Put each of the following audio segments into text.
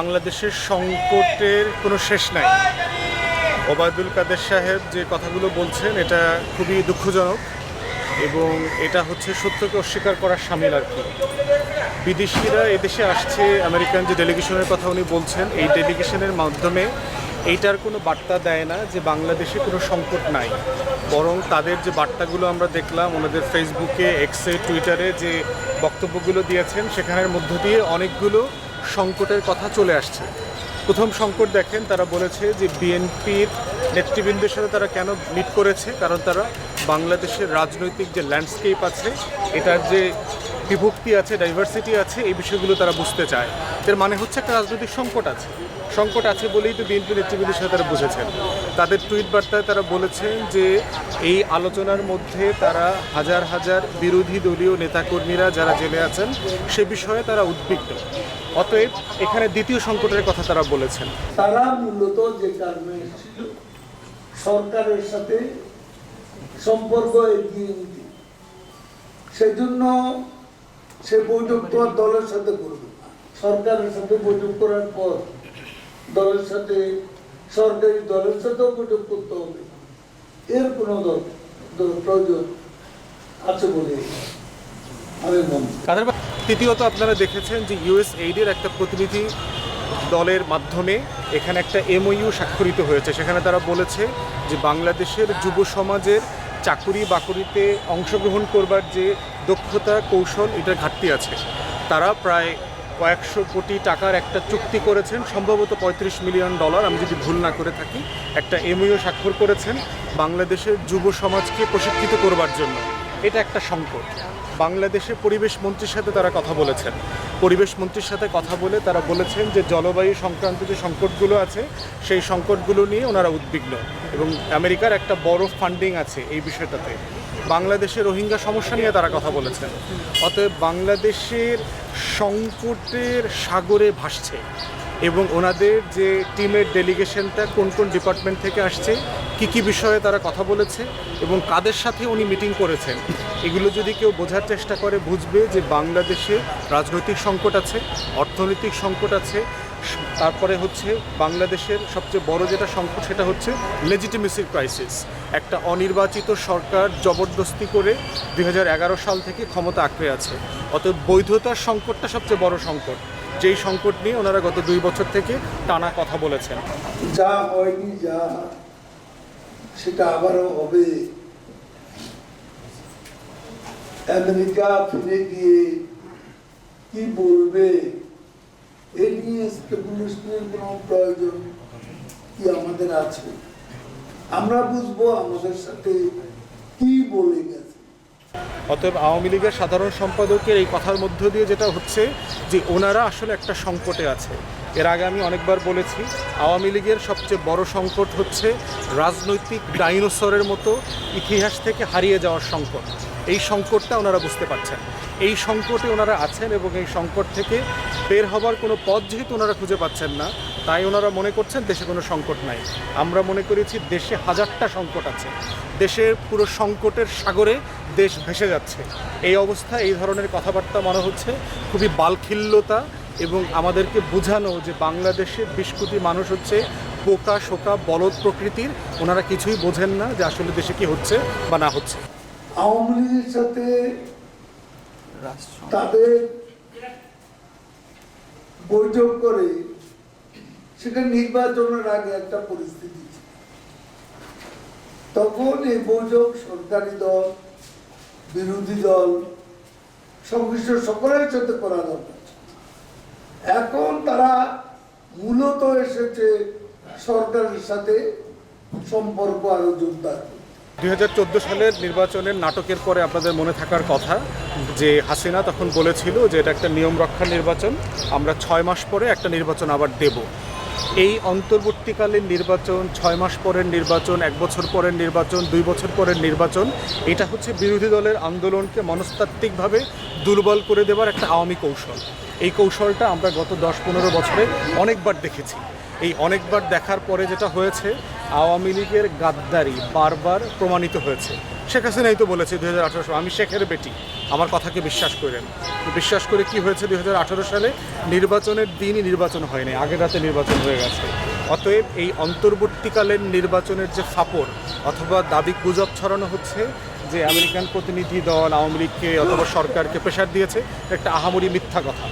বাংলাদেশের সংকটের কোনো শেষ নাই। ওবায়দুল কাদের সাহেব যে কথাগুলো বলছেন, এটা খুবই দুঃখজনক এবং এটা হচ্ছে সত্যকে অস্বীকার করার সামিল আর কি। বিদেশিরা এদেশে আসছে, আমেরিকান যে ডেলিগেশনের কথা উনি বলছেন, এই ডেলিগেশনের মাধ্যমে এইটার কোনো বার্তা দেয় না যে বাংলাদেশে কোনো সংকট নাই। বরং তাদের যে বার্তাগুলো আমরা দেখলাম, ওনাদের ফেসবুকে এক্সে টুইটারে যে বক্তব্যগুলো দিয়েছেন, সেখানের মধ্য দিয়ে অনেকগুলো সংকটের কথা চলে আসছে। প্রথম সংকট দেখেন, তারা বলেছে যে বিএনপির নেতৃবৃন্দের সাথে তারা কেন মিট করেছে? কারণ তারা বাংলাদেশের রাজনৈতিক যে ল্যান্ডস্কেপ আছে, এটার যে বিভক্তি আছে ডাইভার্সিটি আছে, এই বিষয়গুলো তারা বুঝতে চায়। এর মানে হচ্ছে একটা রাজনৈতিক সংকট আছে। সংকট আছে বলেই তো বিএনপি নেতৃবৃন্দের সাথে তারা বুঝেছেন। তাদের টুইট বার্তায় তারা বলেছেন যে, এই আলোচনার মধ্যে তারা হাজার হাজার বিরোধী দলীয় নেতাকর্মীরা যারা জেলে আছেন, সে বিষয়ে তারা উদ্বিগ্ন। অতএব এখানে দ্বিতীয় সংকটের কথা তারা বলেছেন। তারা মূলত যে কারণে এসেছিল, সরকারের সাথে সম্পর্ক এগিয়ে নিতে। সেজন্য সে বৈঠক তো আর দলের সাথে করবে। সরকারের সাথে বৈঠক করার পর দলের সাথে, সরকারি দলের সাথেও বৈঠক করতে হবে। এর কোনো প্রয়োজন আছে বলে তৃতীয়ত আপনারা দেখেছেন যে ইউএস এইডের একটা প্রতিনিধি দলের মাধ্যমে এখানে একটা এমওইউ স্বাক্ষরিত হয়েছে। সেখানে তারা বলেছে যে বাংলাদেশের যুব সমাজের চাকুরি বাকরিতে অংশগ্রহণ করবার যে দক্ষতা কৌশল এটার ঘাটতি আছে। তারা প্রায় কয়েকশো কোটি টাকার একটা চুক্তি করেছেন, সম্ভবত পঁয়ত্রিশ মিলিয়ন ডলার, আমি যদি ভুল না করে থাকি, একটা এমইও স্বাক্ষর করেছেন বাংলাদেশের যুব সমাজকে প্রশিক্ষিত করবার জন্য। এটা একটা সংকট। বাংলাদেশে পরিবেশ মন্ত্রীর সাথে তারা কথা বলেছেন। পরিবেশ মন্ত্রীর সাথে কথা বলে তারা বলেছেন যে জলবায়ু সংক্রান্ত যে সংকটগুলো আছে, সেই সংকটগুলো নিয়ে ওনারা উদ্বিগ্ন। এবং আমেরিকার একটা বড় ফান্ডিং আছে এই বিষয়টাতে। বাংলাদেশে রোহিঙ্গা সমস্যা নিয়ে তারা কথা বলেছেন। অতএব বাংলাদেশের সংকটের সাগরে ভাসছে এবং ওনাদের যে টিমের ডেলিগেশনটা কোন কোন ডিপার্টমেন্ট থেকে আসছে, কি কি বিষয়ে তারা কথা বলেছে এবং কাদের সাথে উনি মিটিং করেছেন, এগুলো যদি কেউ বোঝার চেষ্টা করে বুঝবে যে বাংলাদেশে রাজনৈতিক সংকট আছে, অর্থনৈতিক সংকট আছে তারপরে হচ্ছে বাংলাদেশের সবচেয়ে বড় যেটা সংকট, সেটা হচ্ছে লেজিটিমেসির ক্রাইসিস একটা অনির্বাচিত সরকার জবরদস্তি করে দু হাজার এগারো সাল থেকে ক্ষমতা আঁকড়ে আছে। অতএব বৈধতার সংকটটা সবচেয়ে বড় সংকট। যেই সংকট নিয়ে ওনারা গত দুই বছর থেকে টানা কথা বলেছেন। যা হয়নি, যা সেটা আবারও হবে। আমেরিকা ফিরে গিয়ে কি বলবে? এ নিয়ে স্পেকুলেশনের কোনো প্রয়োজন কি আমাদের আছে? আমরা বুঝব আমাদের সাথে কি বলে গেছে। অতএব আওয়ামী লীগের সাধারণ সম্পাদকের এই কথার মধ্য দিয়ে যেটা হচ্ছে যে ওনারা আসলে একটা সংকটে আছে। এর আগে আমি অনেকবার বলেছি, আওয়ামী লীগের সবচেয়ে বড় সংকট হচ্ছে রাজনৈতিক ডাইনোসরের মতো ইতিহাস থেকে হারিয়ে যাওয়ার সংকট। এই সংকটটা ওনারা বুঝতে পারছেন। এই সংকটে ওনারা আছেন এবং এই সংকট থেকে বের হবার কোনো পথ যেহেতু ওনারা খুঁজে পাচ্ছেন না, তাই ওনারা মনে করছেন দেশে কোনো সংকট নাই। আমরা মনে করেছি দেশে হাজারটা সংকট আছে। দেশের পুরো সংকটের সাগরে দেশ ভেসে যাচ্ছে। এই অবস্থা, এই ধরনের কথাবার্তা মনে হচ্ছে। খুবই বালখিল্যতা এবং আমাদেরকে বোঝানো যে বাংলাদেশের বিশ কোটি মানুষ হচ্ছে পোকা শোকা, বলদ প্রকৃতির, ওনারা কিছুই বোঝেন না যে আসলে দেশে কি হচ্ছে বা না হচ্ছে। আওয়ামী লীগের সাথে তাদের বৈঠক করে সেটা নির্বাচনের আগে একটা পরিস্থিতি তখন এই বৈঠক সরকারি দল বিরোধী দল সংশ্লিষ্ট সকলের সাথে করা দরকার এখন তারা মূলত এসেছে সরকারের সাথে সম্পর্ক আরও করতে। দুই হাজার চোদ্দ সালের নির্বাচনের নাটকের পরে আপনাদের মনে থাকার কথা, যে হাসিনা তখন বলেছিল যে এটা একটা নিয়ম রক্ষার নির্বাচন, আমরা ছয় মাস পরে একটা নির্বাচন আবার দেব। এই অন্তর্বর্তীকালীন নির্বাচন, ছয় মাস পরের নির্বাচন, এক বছর পরের নির্বাচন, দুই বছর পরের নির্বাচন, এটা হচ্ছে বিরোধী দলের আন্দোলনকে মনস্তাত্ত্বিকভাবে দুর্বল করে দেওয়ার একটা আওয়ামী কৌশল। এই কৌশলটা আমরা গত দশ পনেরো বছরে অনেকবার দেখেছি। এই অনেকবার দেখার পরে যেটা হয়েছে, আওয়ামী লীগের গাদ্দারি বারবার প্রমাণিত হয়েছে। শেখ হাসিনাই তো বলেছে আঠারো সালে, আমি শেখের বেটি, আমার কথাকে বিশ্বাস করেন। বিশ্বাস করে কি হয়েছে দুই হাজার আঠারো সালে? নির্বাচনের দিনই নির্বাচন হয়নি, আগের রাতে নির্বাচন হয়ে গেছে। অতএব এই অন্তর্বর্তীকালীন নির্বাচনের যে ফাপড় অথবা দাবি গুজব ছড়ানো হচ্ছে যে আমেরিকান প্রতিনিধি দল, আওয়ামী লীগকে অথবা সরকারকে প্রেশার দিয়েছে, একটা আহামরি মিথ্যা কথা।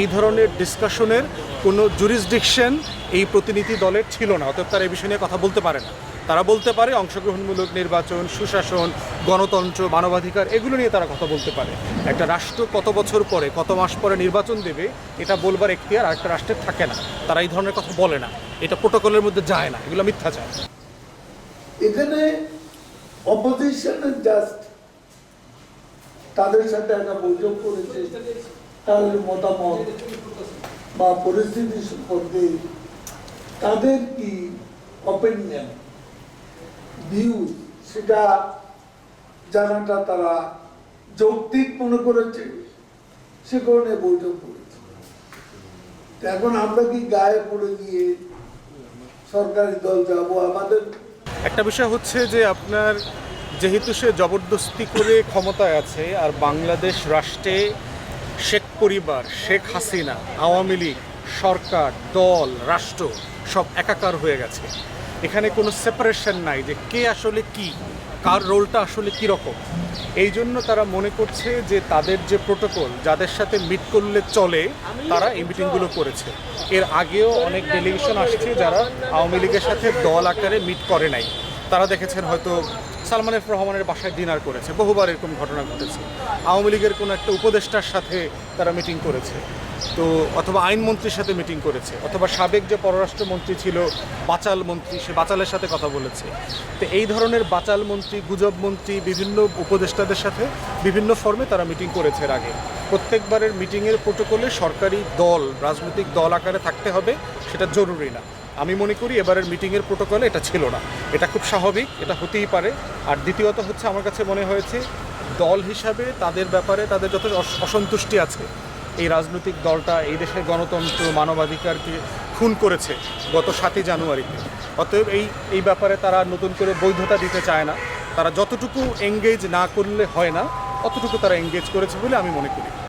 এই ধরনের ডিসকাশনের কোনো জুরিসডিকশন এই প্রতিনিধি দলের ছিল না, অতএব তারা এই বিষয় নিয়ে কথা বলতে পারে না। তারা বলতে পারে অংশগ্রহণমূলক নির্বাচন, সুশাসন, গণতন্ত্র, মানবাধিকার, এগুলো নিয়ে তারা কথা বলতে পারে। একটা রাষ্ট্র কত বছর পরে, কত মাস পরে নির্বাচন দেবে, এটা বলবার এখতিয়ার আরেকটা রাষ্ট্রের থাকে না। তারা এই ধরনের কথা বলে না। এটা প্রোটোকলের মধ্যে যায় না, এগুলো মিথ্যাচার এখানে অপোজিশনের জাস্ট তাদের সাথে একটা বৈঠক করেছে, তাদের মতামত বা পরিস্থিতি সম্পর্কে তাদের কি অপিনিয়ন ভিউ সেটা জানাটা তারা যৌক্তিক মনে করেছে, সে কারণে বৈঠক করেছে। এখন আমরা কি গায়ে পড়ে গিয়ে সরকারি দল যাব আমাদের? একটা বিষয় হচ্ছে যে আপনার যেহেতু সে জবরদস্তি করে ক্ষমতায় আছে, আর বাংলাদেশ রাষ্ট্রে শেখ পরিবার, শেখ হাসিনা, আওয়ামী লীগ সরকার, দল, রাষ্ট্র সব একাকার হয়ে গেছে। এখানে কোনো সেপারেশন নাই যে কে আসলে কি, কার রোলটা আসলে কী রকম এই জন্য তারা মনে করছে যে তাদের যে প্রোটোকল যাদের সাথে মিট করলে চলে, তারা এই মিটিংগুলো করেছে। এর আগেও অনেক ডেলিগেশন আসছে যারা আওয়ামী লীগের সাথে দল আকারে মিট করে নাই। তারা দেখেছেন হয়তো সালমান এফ রহমানের বাসায় ডিনার করেছে, বহুবার এরকম ঘটনা ঘটেছে। আওয়ামী লীগের কোনো একটা উপদেষ্টার সাথে তারা মিটিং করেছে। তো অথবা আইনমন্ত্রীর সাথে মিটিং করেছে, অথবা সাবেক যে পররাষ্ট্রমন্ত্রী ছিল, বাচাল মন্ত্রী, সে বাচালের সাথে কথা বলেছে। তো এই ধরনের বাচাল মন্ত্রী, গুজব মন্ত্রী, বিভিন্ন উপদেষ্টাদের সাথে বিভিন্ন ফর্মে তারা মিটিং করেছে এর আগে। প্রত্যেকবারের মিটিংয়ের প্রোটোকলে সরকারি দল, রাজনৈতিক দল আকারে থাকতে হবে, সেটা জরুরি না। আমি মনে করি এবারের মিটিংয়ের প্রোটোকলে এটা ছিল না। এটা খুব স্বাভাবিক, এটা হতেই পারে। আর দ্বিতীয়ত হচ্ছে আমার কাছে মনে হয়েছে, দল হিসাবে তাদের ব্যাপারে তাদের যত অসন্তুষ্টি আছে, এই রাজনৈতিক দলটা, এই দেশের গণতন্ত্র, মানবাধিকারকে খুন করেছে গত সাতই জানুয়ারিতে। অতএব এই এই ব্যাপারে তারা নতুন করে বৈধতা দিতে চায় না। তারা যতটুকু এঙ্গেজ না করলে হয় না, অতটুকু তারা এঙ্গেজ করেছে বলে আমি মনে করি।